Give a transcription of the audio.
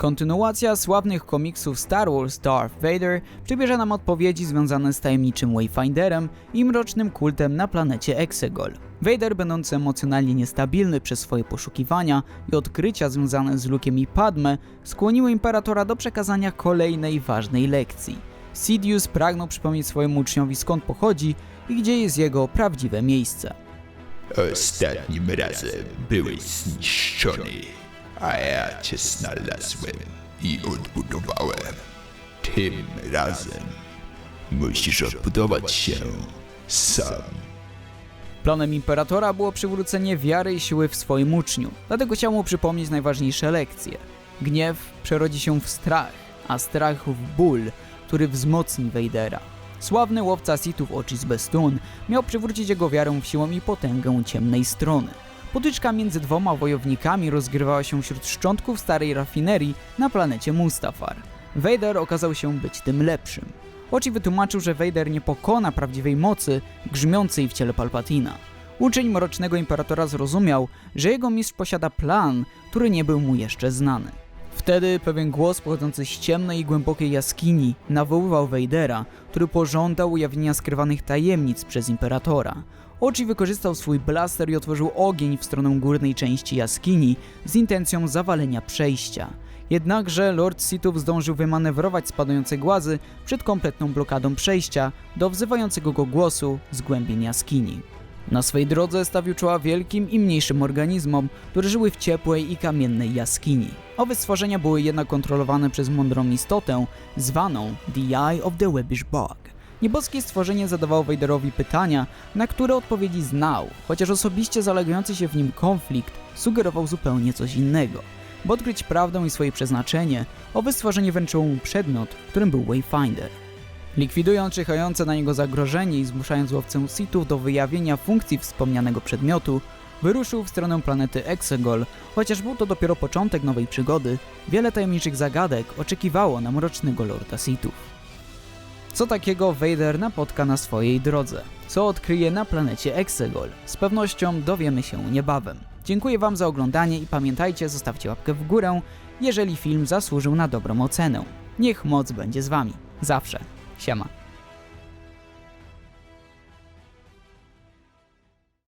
Kontynuacja sławnych komiksów Star Wars Darth Vader przybierze nam odpowiedzi związane z tajemniczym Wayfinderem i mrocznym kultem na planecie Exegol. Vader, będący emocjonalnie niestabilny przez swoje poszukiwania i odkrycia związane z Luke'em i Padme, skłoniły Imperatora do przekazania kolejnej ważnej lekcji. Sidious pragnął przypomnieć swojemu uczniowi skąd pochodzi i gdzie jest jego prawdziwe miejsce. Ostatnim razem byłeś zniszczony, a ja cię znalazłem i odbudowałem. Tym razem musisz odbudować się sam. Planem Imperatora było przywrócenie wiary i siły w swoim uczniu, dlatego chciał mu przypomnieć najważniejsze lekcje. Gniew przerodzi się w strach, a strach w ból, który wzmocni Vadera. Sławny łowca Sithów Ocis Bestun miał przywrócić jego wiarę w siłę i potęgę ciemnej strony. Potyczka między dwoma wojownikami rozgrywała się wśród szczątków starej rafinerii na planecie Mustafar. Vader okazał się być tym lepszym. Oci wytłumaczył, że Vader nie pokona prawdziwej mocy grzmiącej w ciele Palpatina. Uczeń Mrocznego Imperatora zrozumiał, że jego mistrz posiada plan, który nie był mu jeszcze znany. Wtedy pewien głos pochodzący z ciemnej i głębokiej jaskini nawoływał Vadera, który pożądał ujawnienia skrywanych tajemnic przez Imperatora. Oci wykorzystał swój blaster i otworzył ogień w stronę górnej części jaskini z intencją zawalenia przejścia. Jednakże Lord Sithów zdążył wymanewrować spadające głazy przed kompletną blokadą przejścia do wzywającego go głosu z głębin jaskini. Na swej drodze stawił czoła wielkim i mniejszym organizmom, które żyły w ciepłej i kamiennej jaskini. Owe stworzenia były jednak kontrolowane przez mądrą istotę zwaną The Eye of the Webbish Bog. Nieboskie stworzenie zadawało Vaderowi pytania, na które odpowiedzi znał, chociaż osobiście zalegający się w nim konflikt sugerował zupełnie coś innego. By odkryć prawdę i swoje przeznaczenie, owe stworzenie wręczyło mu przedmiot, którym był Wayfinder. Likwidując czyhające na niego zagrożenie i zmuszając łowcę Sithów do wyjawienia funkcji wspomnianego przedmiotu, wyruszył w stronę planety Exegol. Chociaż był to dopiero początek nowej przygody, wiele tajemniczych zagadek oczekiwało na mrocznego Lorda Sithów. Co takiego Vader napotka na swojej drodze? Co odkryje na planecie Exegol? Z pewnością dowiemy się niebawem. Dziękuję Wam za oglądanie i pamiętajcie, zostawcie łapkę w górę, jeżeli film zasłużył na dobrą ocenę. Niech moc będzie z Wami. Zawsze. Siema.